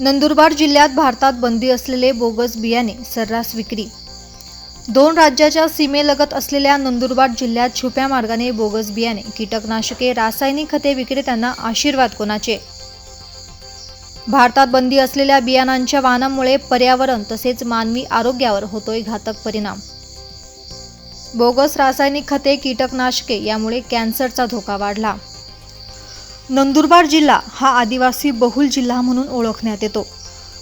नंदुरबार जिल्ह्यात भारतात बंदी असलेले बोगस बियाणे सर्रास विक्री. दोन राज्याच्या सीमेलगत असलेल्या नंदुरबार जिल्ह्यात छुप्या मार्गाने बोगस बियाणे कीटकनाशके रासायनिक खते विक्रेत्यांना आशीर्वाद कोणाचे? भारतात बंदी असलेल्या बियाणांच्या वाहनामुळे पर्यावरण तसेच मानवी आरोग्यावर होतोय घातक परिणाम. बोगस रासायनिक खते कीटकनाशके यामुळे कॅन्सरचा धोका वाढला. नंदुरबार जिल्हा हा आदिवासी बहुल जिल्हा म्हणून ओळखण्यात येतो.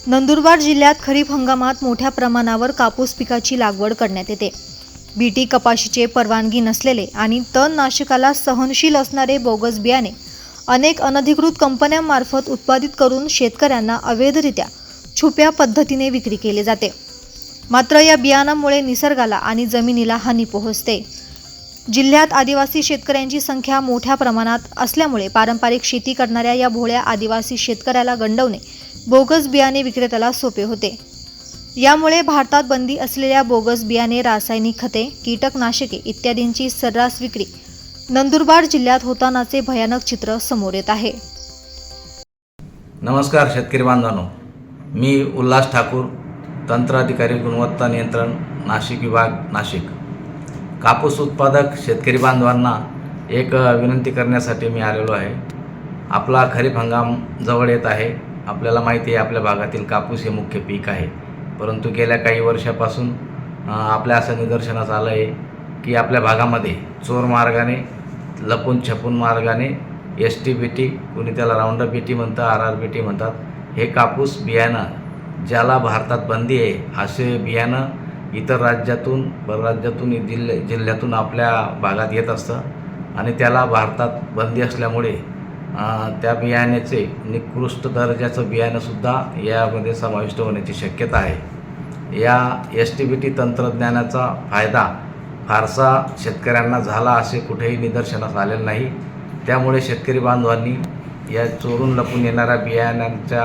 नंदुरबार जिल्ह्यात खरीप हंगामात मोठ्या प्रमाणावर कापूस पिकाची लागवड करण्यात येते. बीटी कपाशीचे परवानगी नसलेले आणि तणनाशकाला सहनशील असणारे बोगस बियाणे अनेक अनधिकृत कंपन्यांमार्फत उत्पादित करून शेतकऱ्यांना अवैधरित्या छुप्या पद्धतीने विक्री केली जाते. मात्र या बियाणामुळे निसर्गाला आणि जमिनीला हानी पोहोचते. जिल्ह्यात आदिवासी शेतकऱ्यांची संख्या मोठ्या प्रमाणात असल्यामुळे पारंपरिक शेती करणाऱ्या या भोळ्या आदिवासी शेतकऱ्याला गंडवणे बोगस बियाणे विक्रेत्याला सोपे होते. यामुळे भारतात बंदी असलेल्या बोगस बियाणे रासायनिक खते कीटकनाशके इत्यादींची सर्रास विक्री नंदुरबार जिल्ह्यात होतानाचे भयानक चित्र समोर येत आहे. नमस्कार शेतकरी बांधवांनो. मी उल्हास ठाकूर तंत्र अधिकारी गुणवत्ता नियंत्रण नाशिक विभाग नाशिक. कापूस उत्पादक शेतकरी बांधवांना एक विनंती करण्यासाठी मी आलेलो आहे. आपला खरीप हंगाम जवळ येत आहे. आपल्याला माहिती आहे आपल्या भागातील कापूस हे मुख्य पीक आहे. परंतु गेल्या काही वर्षापासून आपल्या असं निदर्शनास आलं आहे की आपल्या भागामध्ये चोर मार्गाने लपून छपून मार्गाने एस टी बी टी कुणी त्याला राऊंडर बी टी म्हणतं आर आर बी टी म्हणतात हे कापूस बियाणं ज्याला भारतात बंदी आहे असे बियाणं इतर राज्यातून परराज्यातून जिल्ह्या जिल्ह्यातून आपल्या भागात येत असतं. आणि त्याला भारतात बंदी असल्यामुळे त्या बियाण्याचे निकृष्ट दर्जाचं बियाणंसुद्धा यामध्ये समाविष्ट होण्याची शक्यता आहे. या एस टी बी टी तंत्रज्ञानाचा फायदा फारसा शेतकऱ्यांना झाला असे कुठेही निदर्शनास आलेलं नाही. त्यामुळे शेतकरी बांधवांनी या चोरून लपून येणाऱ्या बियाण्यांच्या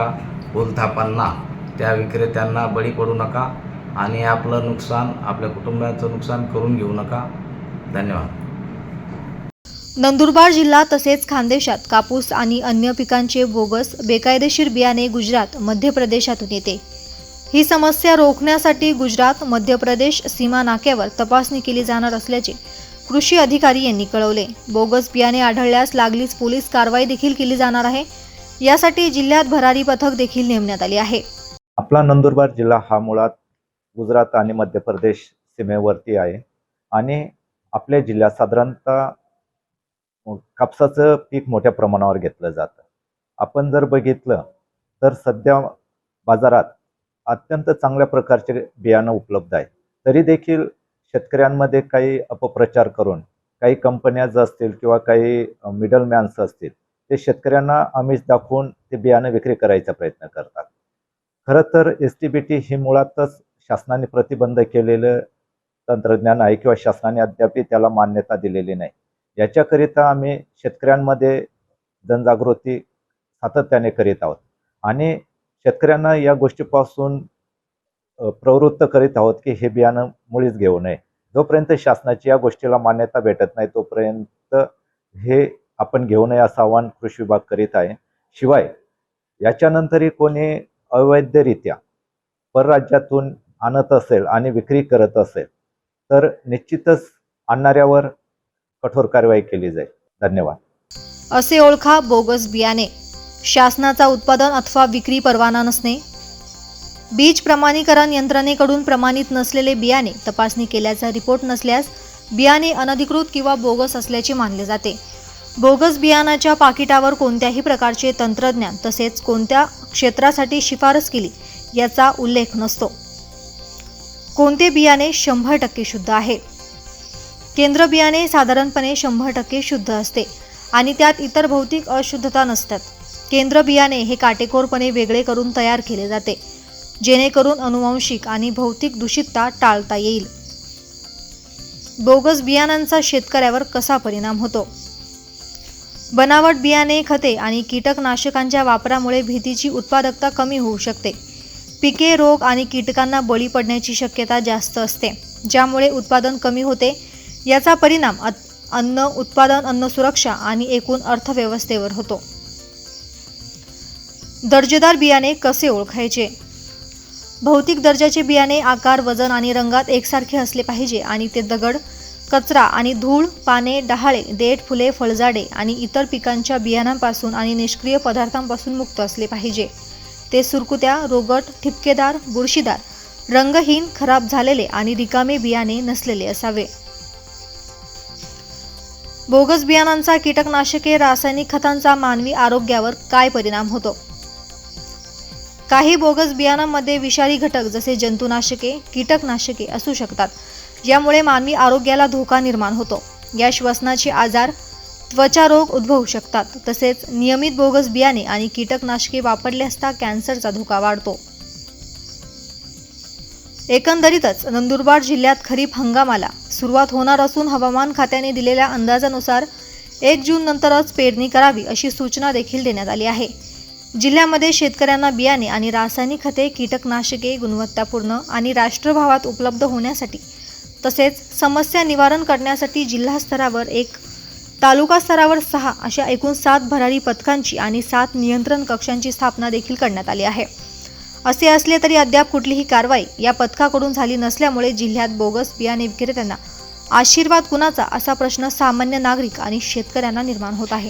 भूलथापांना त्या विक्रेत्यांना बळी पडू नका. आणि आपलं नुकसान आपल्या कुटुंबाचं नुकसान करून घेऊ नका. धन्यवाद. नंदुरबार जिल्हा तसेच खानदेशात कापूस आणि अन्य पिकांचे बोगस बेकायदेशीर बियाणे गुजरात मध्य प्रदेशातून येते. ही समस्या रोखण्यासाठी गुजरात मध्य प्रदेश सीमा नाक्यावर तपासणी केली जाणार असल्याचे कृषी अधिकारी यांनी कळवले. बोगस बियाणे आढळल्यास लागलीच पोलीस कारवाई देखील केली जाणार आहे. यासाठी जिल्ह्यात भरारी पथक देखील नेमण्यात आली आहे. आपला नंदुरबार जिल्हा हा मुळात गुजरात आणि मध्य प्रदेश सीमेवरती आहे. आणि आपल्या जिल्ह्यात साधारणतः कापसाचं पीक मोठ्या प्रमाणावर घेतलं जातं. आपण जर बघितलं तर सध्या बाजारात अत्यंत चांगल्या प्रकारचे बियाणं उपलब्ध आहे तरी देखील शेतकऱ्यांमध्ये काही अपप्रचार करून काही कंपन्या असतील किंवा काही मिडलमॅन्स असतील ते शेतकऱ्यांना आमिष दाखवून ते बियाणं विक्री करायचा प्रयत्न करतात. खरं तर एस टी बी टी ही मुळातच शासनाने प्रतिबंध केलेलं तंत्रज्ञान आहे किंवा शासनाने अद्याप त्याला मान्यता दिलेली नाही. याच्याकरिता आम्ही शेतकऱ्यांमध्ये जनजागृती सातत्याने करीत आहोत. आणि शेतकऱ्यांना या गोष्टीपासून प्रवृत्त करीत आहोत की हे बियाणं मुळीच घेऊ नये. जोपर्यंत शासनाची या गोष्टीला मान्यता भेटत नाही तोपर्यंत हे आपण घेऊ नये असं आवाहन कृषी विभाग करीत आहे. शिवाय याच्यानंतरही कोणी अवैधरित्या परराज्यातून आणत असेल आणि विक्री करत असेल तर निश्चितच आणणाऱ्यावर कठोर कारवाई केली जाईल. धन्यवाद. असे ओळखा बोगस बियाणे. शासनाचा उत्पादन अथवा विक्री परवाना नसणे. बीज प्रमाणीकरण यंत्रणेकडून प्रमाणित नसलेले बियाणे तपासणी केल्याचा रिपोर्ट नसल्यास बियाणे अनधिकृत किंवा बोगस असल्याचे मानले जाते. बोगस बियाणाच्या पाकिटावर कोणत्याही प्रकारचे तंत्रज्ञान तसेच कोणत्या क्षेत्रासाठी शिफारस केली याचा उल्लेख नसतो. कोणते बियाणे शंभर टक्के शुद्ध आहे? केंद्र बियाणे साधारणपणे शंभर टक्के शुद्ध असते आणि त्यात इतर भौतिक अशुद्धता नसतात. केंद्र बियाणे हे काटेकोरपणे वेगळे करून तयार केले जाते जेणेकरून अनुवांशिक आणि भौतिक दूषितता टाळता येईल. बोगस बियाणांचा शेतकऱ्यावर कसा परिणाम होतो? बनावट बियाणे खते आणि कीटकनाशकांच्या वापरामुळे भीतीची उत्पादकता कमी होऊ शकते. पिके रोग आणि कीटकांना बळी पडण्याची शक्यता जास्त असते ज्यामुळे उत्पादन कमी होते. याचा परिणाम अन्न उत्पादन अन्न सुरक्षा आणि एकूण अर्थव्यवस्थेवर होतो. दर्जेदार बियाणे कसे ओळखायचे? भौतिक दर्जाचे बियाणे आकार वजन आणि रंगात एकसारखे असले पाहिजे आणि ते दगड कचरा आणि धूळ पाने डहाळे देठ फुले फळझाडे आणि इतर पिकांच्या बियाणांपासून आणि निष्क्रिय पदार्थांपासून मुक्त असले पाहिजे. ते सुरकुत्या रोगट ठिपकेदार बुरशीदार रंगहीन खराब झालेले आणि रिकामे बियाणे नसलेले असावे. बोगस बियाणांचा कीटकनाशके रासायनिक खतांचा मानवी आरोग्यावर काय परिणाम होतो? काही बोगस बियाणांमध्ये विषारी घटक जसे जंतुनाशके कीटकनाशके असू शकतात यामुळे मानवी आरोग्याला धोका निर्माण होतो. या श्वसनाचे आजार त्वचा रोग उद्भवू शकतात. तसेच नियमित बोगस बियाणे आणि कीटकनाशके वापरले असता कॅन्सरचा धोका वाढतो. एकंदरीतच नंदुरबार जिल्ह्यात खरीप हंगामाला सुरुवात होणार असून हवामान खात्याने दिलेल्या अंदाजानुसार एक जून नंतरच पेरणी करावी अशी सूचना देखील देण्यात आली आहे. जिल्ह्यामध्ये शेतकऱ्यांना बियाणे आणि रासायनिक खते कीटकनाशके गुणवत्तापूर्ण आणि राष्ट्रभावात उपलब्ध होण्यासाठी तसेच समस्या निवारण करण्यासाठी जिल्हा स्तरावर एक तालुका स्तरावर सहा अशा एकूण सात भरारी पथकांची आणि सात नियंत्रण कक्षांची स्थापना देखील करण्यात आली आहे. असे असले तरी अद्याप कुठलीही कारवाई या पथकाकडून झाली नसल्यामुळे जिल्ह्यात बोगस बियाणे विक्रेत्यांना आशीर्वाद कुणाचा असा प्रश्न सामान्य नागरिक आणि शेतकऱ्यांना निर्माण होत आहे.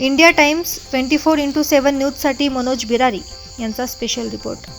India Times twenty four into seven न्यूजसाठी मनोज बिरारी यांचा स्पेशल रिपोर्ट.